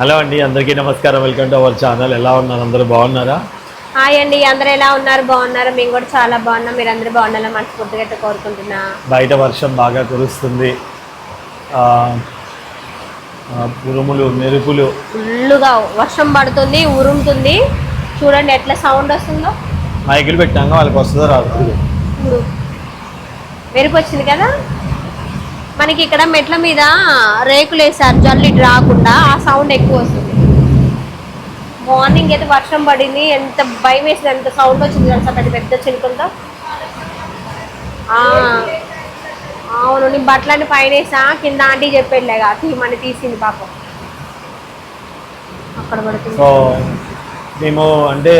Hello అండి అందరికీ నమస్కారం. Welcome to our channel. ఎలా ఉన్నారు? అందరూ బాగున్నారా? హాయ్ అండి అందరూ ఎలా ఉన్నారు? బాగున్నారు? మేము కూడా చాలా బాగున్నాం. మీరు అందరూ బాగుండాలని మనస్ఫూర్తిగా అయితే కోరుకుంటున్నా. బయట వర్షం బాగా కురుస్తుంది. ఆ, ఆ, ఉరుములు మెరుపులు. ఫుల్లుగా వర్షం పడుతుంది ఉరుముతుంది. చూడండి ఎట్లా సౌండ్ వస్తుందో. మైకులు పెట్టాక వాళ్ళకి వస్తుందో రాదు. ఇప్పుడు మెరుపు వచ్చింది కదా? మనకి ఇక్కడ మెట్ల మీద రేకులు వేసారు జల్లు రాకుండా. ఆ సౌండ్ ఎక్కువ వస్తుంది. మార్నింగ్ అయితే వర్షం పడింది. ఎంత భయం వేసింది ఎంత సౌండ్ వచ్చింది తెలుసా? పెద్ద పెద్ద చినుకులతో ఆ, అవును నీ బట్టలన్నీ పైన వేసా. కింద ఆంటీ చెప్పేళ్ళేగా తీయమని తీసింది పాపం. అక్కడ పడుతుంది సో మేము అంటే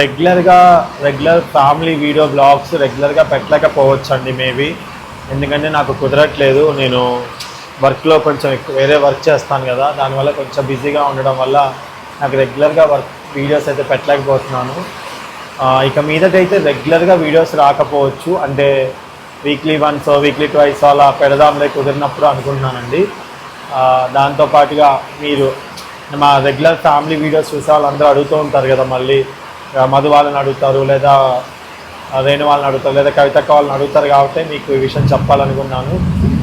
రెగ్యులర్గా రెగ్యులర్ ఫ్యామిలీ వీడియో బ్లాగ్స్ రెగ్యులర్గా పెట్టలేకపోవచ్చు అండి మేబీ. ఎందుకంటే నాకు కుదరట్లేదు. నేను వర్క్లో కొంచెం ఎక్కువ వేరే వర్క్ చేస్తాను కదా దానివల్ల కొంచెం బిజీగా ఉండడం వల్ల నాకు రెగ్యులర్గా వర్క్ వీడియోస్ అయితే పెట్టలేకపోతున్నాను. ఇక మీదటైతే రెగ్యులర్గా వీడియోస్ రాకపోవచ్చు. అంటే వీక్లీ వన్స్ వీక్లీ ట్వైస్ అలా పెడదాంలే కుదిరినప్పుడు అనుకుంటున్నానండి. దాంతోపాటుగా మీరు మా రెగ్యులర్ ఫ్యామిలీ వీడియోస్ చూసే వాళ్ళందరూ అడుగుతూ ఉంటారు కదా మళ్ళీ మధు వాళ్ళని అడుగుతారు లేదా రేణు వాళ్ళని అడుగుతారు లేదా కవితక్క వాళ్ళని అడుగుతారు కాబట్టి మీకు ఈ విషయం చెప్పాలనుకున్నాను.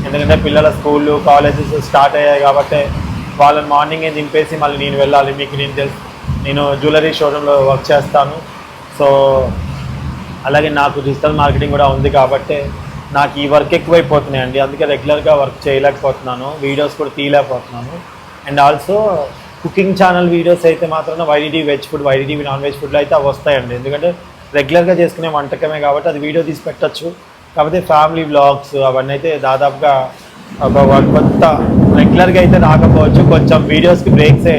ఎందుకంటే పిల్లల స్కూళ్ళు కాలేజెస్ స్టార్ట్ అయ్యాయి కాబట్టి వాళ్ళని మార్నింగే దింపేసి మళ్ళీ నేను వెళ్ళాలి. మీకు నేను తెలుసు నేను జ్యువెలరీ షోరూంలో వర్క్ చేస్తాను. సో అలాగే నాకు డిజిటల్ మార్కెటింగ్ కూడా ఉంది కాబట్టి నాకు ఈ వర్క్ ఎక్కువైపోతున్నాయండి. అందుకే రెగ్యులర్గా వర్క్ చేయలేకపోతున్నాను. వీడియోస్ కూడా తీయలేకపోతున్నాను. And also cooking channel videos అయితే మాత్రం YD TV veg food YD TV non veg ఫుడ్లో అయితే అవి వస్తాయండి. ఎందుకంటే రెగ్యులర్గా చేసుకునే వంటకమే కాబట్టి అది వీడియో తీసి పెట్టచ్చు. కాకపోతే ఫ్యామిలీ వ్లాగ్స్ అవన్నీ అయితే దాదాపుగా ఒక వన్ రెగ్యులర్గా అయితే రాకపోవచ్చు. కొంచెం వీడియోస్కి బ్రేక్సే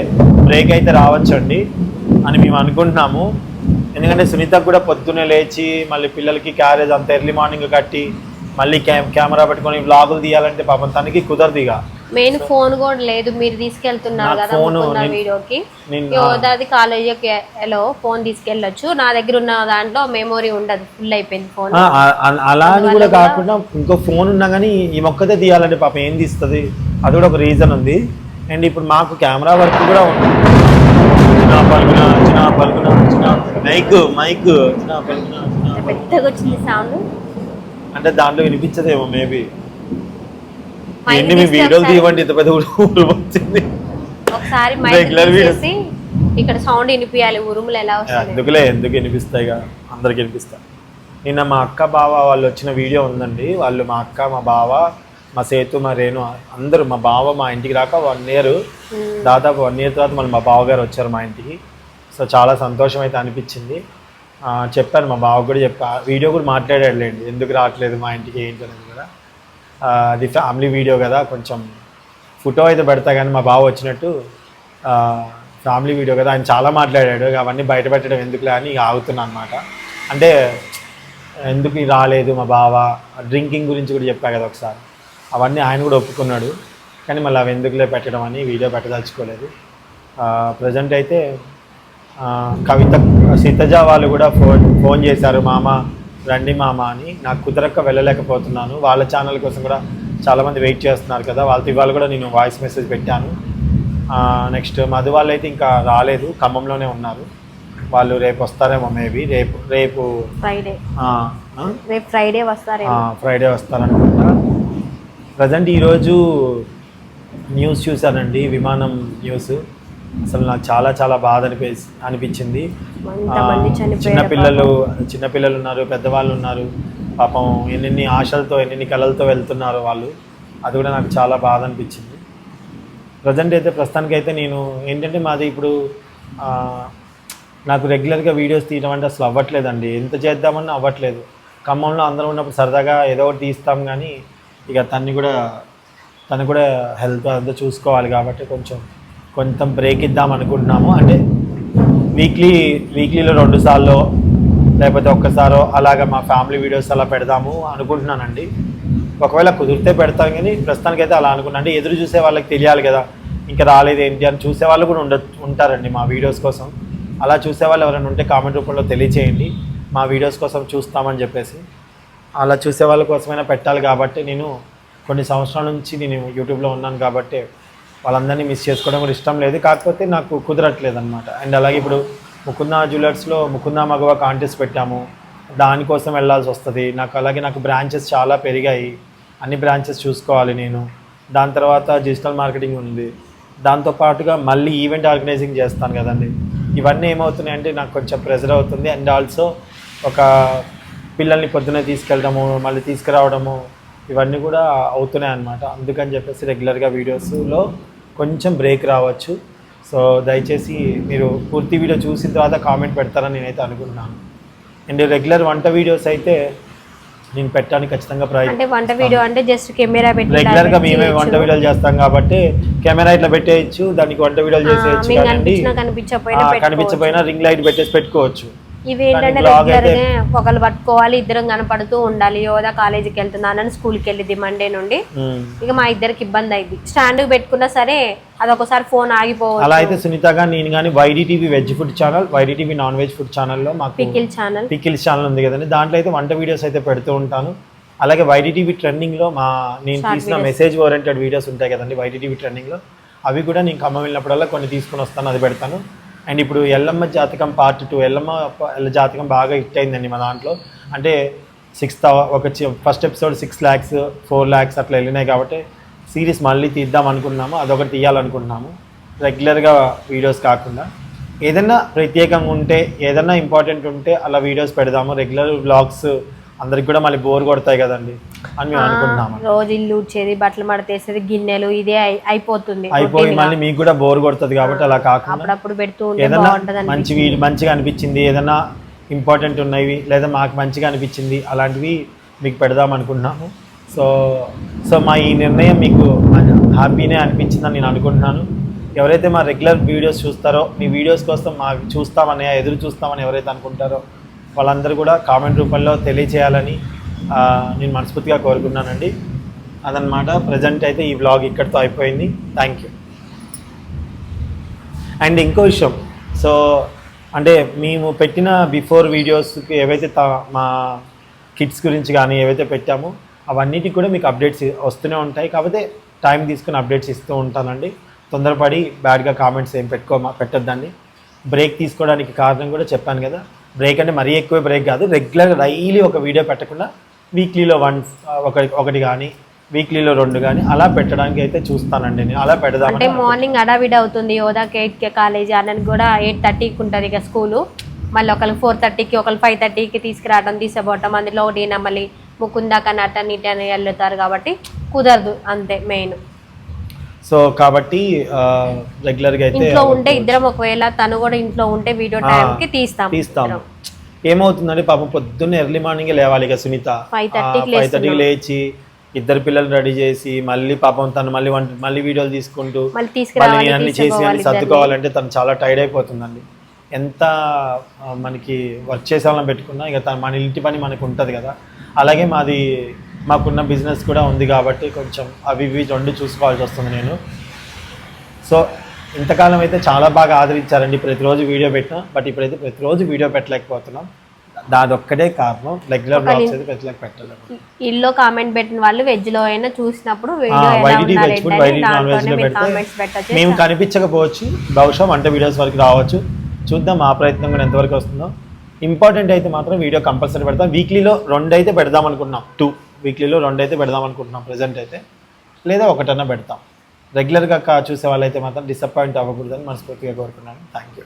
బ్రేక్ అయితే రావచ్చండి అని మేము అనుకుంటున్నాము. ఎందుకంటే సునీతకు కూడా పొద్దున్నే లేచి మళ్ళీ పిల్లలకి క్యారేజ్ అంత ఎర్లీ మార్నింగ్ కట్టి మళ్ళీ కెమెరా పెట్టుకొని వ్లాగులు తీయాలంటే పాపం తనకి కుదరదు ఇక మెయిన్ ఫోన్ కూడా లేదు మీరు తీసుకెళ్తున్నారు కదా వీడియోకి. నేను- యోదాది కాలేజీకి ఎలా ఫోన్ తీసుకెళ్ళొచ్చు. నా దగ్గర ఉన్న దాంట్లో మెమొరీ ఉండదు ఫుల్ అయిపోయింది ఫోన్. అలా అని కూడా కాకుండా ఇంకో ఫోన్ ఉన్నా కానీ ఈ మొక్కతే తీయాలంటే పాపం ఏం తీస్తుంది? అది కూడా ఒక రీజన్ ఉంది. అండ్ ఇప్పుడు మాకు కెమెరా వర్క్ కూడా ఉంది. చిన్న పలుకున చిన్న పలుకున చిన్న మైక్ మైక్ చిన్న పలుకున. పెద్దగా వచ్చింది సౌండ్ అంటే దాంట్లో వినిపించదేమో మేబీ ఎన్ని మీ వీడియోలు తీయమండి ఇంత పెద్ద ఊరు వచ్చింది. ఒకసారి videos. తీసేసి ఇక్కడ సౌండ్ వినిపించాలి ఉరుములు ఎలా వస్తాయి ఎందుకులే ఎందుకు వినిపిస్తాయి అందరికి వినిపిస్తాయి నిన్న మా అక్క బావ వాళ్ళు వచ్చిన వీడియో ఉందండి. వాళ్ళు మా అక్క మా బావ మా సేతు మా రేణు అందరూ మా బావ మా ఇంటికి రాక వన్ ఇయర్ దాదాపు వన్ ఇయర్ తర్వాత మళ్ళీ మా బావగారు వచ్చారు మా ఇంటికి. సో చాలా సంతోషం అయితే అనిపించింది. చెప్పాను మా బావ కూడా చెప్పా. వీడియో కూడా మాట్లాడాడులేండి. ఎందుకు రావట్లేదు మా ఇంటికి ఏంటి అనేది కూడా. అది ఫ్యామిలీ వీడియో కదా కొంచెం ఫోటో అయితే పెడతా కానీ మా బావ వచ్చినట్టు ఫ్యామిలీ వీడియో కదా. ఆయన చాలా మాట్లాడాడు. అవన్నీ బయట పెట్టడం ఎందుకులే అని ఆగుతున్నా అనమాట అంటే ఎందుకు రాలేదు మా బావ? డ్రింకింగ్ గురించి కూడా చెప్పా కదా ఒకసారి. అవన్నీ ఆయన కూడా ఒప్పుకున్నాడు. కానీ మళ్ళీ అవి ఎందుకులే పెట్టడం అని వీడియో పెట్టదలుచుకోలేదు. ప్రజెంట్ అయితే కవిత సీతజ వాళ్ళు కూడా ఫోన్ ఫోన్ చేశారు మామ రండి మామ అని. నాకు కుదరక్క వెళ్ళలేకపోతున్నాను. వాళ్ళ ఛానల్ కోసం కూడా చాలామంది వెయిట్ చేస్తున్నారు కదా. వాళ్ళతో ఇవాళ కూడా నేను వాయిస్ మెసేజ్ పెట్టాను. నెక్స్ట్ మధు వాళ్ళు అయితే ఇంకా రాలేదు. ఖమ్మంలోనే ఉన్నారు. వాళ్ళు రేపు వస్తారేమో మేబీ. రేపు రేపు ఫ్రైడే? రేపు ఫ్రైడే వస్తారేమో. ఫ్రైడే వస్తారనుకుంటా. ప్రజెంట్ ఈరోజు న్యూస్ చూశానండి. విమానం న్యూస్. అసలు నాకు చాలా చాలా బాధ అనిపి అనిపించింది. చిన్నపిల్లలు చిన్నపిల్లలు ఉన్నారు పెద్దవాళ్ళు ఉన్నారు. పాపం ఎన్నెన్ని ఆశలతో ఎన్నెన్ని కళలతో వెళ్తున్నారు వాళ్ళు. అది కూడా నాకు చాలా బాధ అనిపించింది. ప్రజెంట్ అయితే ప్రస్తుతానికైతే నేను ఏంటంటే మాది ఇప్పుడు నాకు రెగ్యులర్గా వీడియోస్ తీయడం అంటే అసలు అవ్వట్లేదండి. ఎంత చేద్దామన్నా అవ్వట్లేదు. ఖమ్మంలో అందరం ఉన్నప్పుడు సరదాగా ఏదో ఒకటి తీస్తాం కానీ ఇక తన్ని కూడా తను కూడా హెల్త్ అంతా చూసుకోవాలి కాబట్టి కొంచెం కొంచెం బ్రేక్ ఇద్దాం అనుకుంటున్నాము. అంటే వీక్లీ వీక్లీలో రెండు సార్లు లేకపోతే ఒక్కసారో అలాగ మా ఫ్యామిలీ వీడియోస్ అలా పెడదాము అనుకుంటున్నానండి. ఒకవేళ కుదిరితే పెడతాం కానీ ప్రస్తుతానికైతే అలా అనుకున్నాను ఎదురు చూసే వాళ్ళకి తెలియాలి కదా ఇంకా రాలేదు ఏంటి అని చూసే వాళ్ళు కూడా ఉండ ఉంటారండి మా వీడియోస్ కోసం. అలా చూసే వాళ్ళు ఎవరైనా ఉంటే కామెంట్ రూపంలో తెలియచేయండి. మా వీడియోస్ కోసం చూస్తామని చెప్పేసి. అలా చూసే వాళ్ళ కోసమైనా పెట్టాలి కాబట్టి నేను కొన్ని సంవత్సరాల నుంచి నేను యూట్యూబ్లో ఉన్నాను కాబట్టి వాళ్ళందరినీ మిస్ చేసుకోవడం కూడా ఇష్టం లేదు. కాకపోతే నాకు కుదరట్లేదు అనమాట అండ్ అలాగే ఇప్పుడు ముకుంద జ్యువెలర్స్లో ముకుంద మగవ కాంటెస్ట్ పెట్టాము. దానికోసం వెళ్ళాల్సి వస్తుంది. నాకు అలాగే నాకు బ్రాంచెస్ చాలా పెరిగాయి. అన్ని బ్రాంచెస్ చూసుకోవాలి నేను. దాని తర్వాత డిజిటల్ మార్కెటింగ్ ఉంది. దాంతో పాటుగా మళ్ళీ ఈవెంట్ ఆర్గనైజింగ్ చేస్తాను కదండి. ఇవన్నీ ఏమవుతున్నాయంటే నాకు కొంచెం ప్రెజర్ అవుతుంది. అండ్ ఆల్సో ఒక పిల్లల్ని పొద్దున్నే తీసుకెళ్ళడము మళ్ళీ తీసుకురావడము ఇవన్నీ కూడా అవుతున్నాయి అన్నమాట. అందుకని చెప్పేసి రెగ్యులర్గా వీడియోస్లో కొంచెం బ్రేక్ రావచ్చు. సో దయచేసి మీరు పూర్తి వీడియో చూసిన తర్వాత కామెంట్ పెడతారని నేనైతే అనుకుంటున్నాను. అండ్ రెగ్యులర్ వంట వీడియోస్ అయితే నేను పెట్టడానికి ఖచ్చితంగా ప్రయత్నం అంటే వంట వీడియో అంటే జస్ట్ కెమెరా పెట్టి రెగ్యులర్గా మేమే వంట. వీడియోలు చేస్తాం కాబట్టి కెమెరా ఇట్లా పెట్టేయచ్చు దానికి వంట వీడియోలు చేసేయచ్చు. కనిపించకపోయినా రింగ్ లైట్ పెట్టేసి పెట్టుకోవచ్చు. ఇవి ఏంటంటే రెగ్యులర్గా ఒకళ్ళు పట్టుకోవాలి ఇద్దరం కనపడుతూ ఉండాలి. యోదా కాలేజీకి వెళ్తున్నానని స్కూల్కి వెళ్ళింది మండే నుండి. ఇక మా ఇద్దరికి ఇబ్బంది అయింది స్టాండ్ పెట్టుకున్నా సరే అదొకసారి ఫోన్ అలా ఆగిపోవచ్చు అయితే సునీత గారు నేను కానీ YD TV veg food channel YD TV non veg food ఛానల్లో మాకు పికిల్ ఛానల్. పికిల్స్ ఛానల్ ఉంది కదండి. దాంట్లో అయితే వంట వీడియోస్ అయితే పెడుతూ ఉంటాను. అలాగే వైడి టీవీ ట్రెండింగ్లో మా నేను తీసిన. మెసేజ్ ఓరియంటెడ్ వీడియోస్ ఉంటాయి కదండి వైడి టీవీ ట్రెండింగ్లో. అవి కూడా నేను ఖమ్మం వెళ్ళినప్పుడల్లా కొన్ని తీసుకొని వస్తాను అది పెడతాను. అండ్ ఇప్పుడు ఎల్లమ్మ జాతకం పార్ట్ టూ ఎల్లమ్మ ఎల్ల జాతకం బాగా హిట్ అయిందండి మా దాంట్లో. అంటే సిక్స్ ఒక first episode six lakhs four lakhs అట్లా వెళ్ళినాయి కాబట్టి సిరీస్ మళ్ళీ తీద్దాం అనుకున్నాము అదొకటి తీయాలనుకుంటున్నాము. రెగ్యులర్గా వీడియోస్ కాకుండా. ఏదైనా ప్రత్యేకంగా ఉంటే ఏదైనా ఇంపార్టెంట్ ఉంటే అలా వీడియోస్ పెడదాము. రెగ్యులర్ వ్లాగ్స్ అందరికి కూడా మళ్ళీ బోర్ కొడతాయి కదండి. అని మేము అనుకుంటున్నాము రోజు ఇల్లు ఉడ్చేది బట్టలు మడతేసేది గిన్నెలు ఇదే అయి- అయిపోతుంది. అయిపోయి. మళ్ళీ మీకు కూడా బోర్ కొడుతుంది కాబట్టి అలా కాకుండా అప్పుడప్పుడు పెడుతూ వీ- మంచిగా అనిపించింది ఏదన్నా ఇంపార్టెంట్ ఉన్నవి లేదా మాకు మంచిగా అనిపించింది అలాంటివి మీకు పెడదాం అనుకుంటున్నాము. సో సో మా ఈ నిర్ణయం మీకు హ్యాపీనే అనిపించిందని నేను అనుకుంటున్నాను. ఎవరైతే మా రెగ్యులర్ వీడియోస్ చూస్తారో మీ వీడియోస్ కోసం మా చూస్తామని ఎదురు చూస్తామని ఎవరైతే అనుకుంటారో వాళ్ళందరూ కూడా కామెంట్ రూపంలో తెలియచేయాలని నేను మనస్ఫూర్తిగా కోరుకున్నానండి అదనమాట ప్రజెంట్ అయితే ఈ వ్లాగ్ ఇక్కడితో అయిపోయింది. థ్యాంక్ యూ అండ్ ఇంకో విషయం సో అంటే మేము పెట్టిన బిఫోర్ వీడియోస్కి ఏవైతే తా- మా కిడ్స్ గురించి కానీ ఏవైతే పెట్టామో అవన్నిటికి కూడా మీకు అప్డేట్స్ వస్తూనే ఉంటాయి. కాకపోతే టైం తీసుకుని అప్డేట్స్ ఇస్తూ ఉంటానండి. తొందరపడి బ్యాడ్గా కామెంట్స్ ఏం పెట్టుకో పెట్టొద్దండి. బ్రేక్ తీసుకోవడానికి కారణం కూడా చెప్పాను కదా. బ్రేక్ అంటే మరీ ఎక్కువ బ్రేక్ కాదు. రెగ్యులర్ డైలీ ఒక వీడియో పెట్టకుండా వీక్లీలో వన్ ఒకటి ఒకటి కానీ వీక్లీలో రెండు కానీ అలా పెట్టడానికి అయితే చూస్తానండి నేను. అలా అంటే పెడదామని మార్నింగ్ అడావిడి అవుతుంది. యోధాకి ఎయిట్ కే కాలేజ్ అన్నది కూడా ఎయిట్ థర్టీకి ఉంటుంది ఇక స్కూలు మళ్ళీ ఒకరికి ఫోర్ థర్టీకి ఒకరు ఫైవ్ థర్టీకి తీసుకురావడం తీసుకుపోవటం అందులో ఒకటి మళ్ళీ ముకుందా కానీ అటన్ ఇటన్ వెళ్తారు కాబట్టి కుదరదు. అంతే మెయిన్ సో కాబట్టి రెగ్యులర్గా అయితే ఇంట్లో ఉంటే ఇద్దరం ఒకవేళ తను కూడా ఇంట్లో ఉంటే వీడియో టైంకి తీస్తాం. తీస్తాము. ఏమవుతుందంటే పాపం పొద్దున్నే ఎర్లీ మార్నింగ్ లేవాలి ఇక సునీత. 5:30 కి ఫైవ్ థర్టీకి. లేచి ఇద్దరు పిల్లలు రెడీ చేసి మళ్ళీ పాపం తను మళ్ళీ వంట మళ్ళీ వీడియోలు తీసుకుంటూ మళ్ళీ అన్ని చేసి అన్ని సర్దుకోవాలంటే తను చాలా టైర్డ్ అయిపోతుందండి. ఎంత మనకి వర్క్ చేసే వాళ్ళని పెట్టుకున్నా ఇక తను మన ఇంటి పని మనకు ఉంటుంది కదా. అలాగే మాది మాకున్న బిజినెస్ కూడా ఉంది కాబట్టి కొంచెం అవి ఇవి రెండు చూసుకోవాల్సి వస్తుంది నేను. సో ఇంతకాలం అయితే చాలా బాగా ఆదరించారండి. ప్రతిరోజు వీడియో పెట్టినా బట్ ఇప్పుడైతే ప్రతిరోజు వీడియో పెట్టలేకపోతున్నాం. దాని ఒక్కటే కారణం రెగ్యులర్ బ్లాగ్స్ అయితే పెట్టలేక పెట్టలేము. ఇల్లు కామెంట్ పెట్టిన వాళ్ళు వెజ్లో అయినా చూసినప్పుడు మేము కనిపించకపోవచ్చు. బహుశా వంట వీడియోస్ వరకు రావచ్చు. చూద్దాం ఆ ప్రయత్నం కూడా ఎంతవరకు వస్తుందో. ఇంపార్టెంట్ అయితే మాత్రం వీడియో కంపల్సరీ పెడతాం. వీక్లీలో రెండు అయితే పెడదాం అనుకుంటున్నాం. టూ. వీక్లీలో రెండు అయితే పెడదాం అనుకుంటున్నాం. ప్రజెంట్ అయితే. లేదా ఒకటన్నా పెడతాం. రెగ్యులర్గా కా చూసే వాళ్ళైతే మాత్రం డిసప్పాయింట్ అవ్వకూడదని మనస్ఫూర్తిగా కోరుకున్నాను. Thank you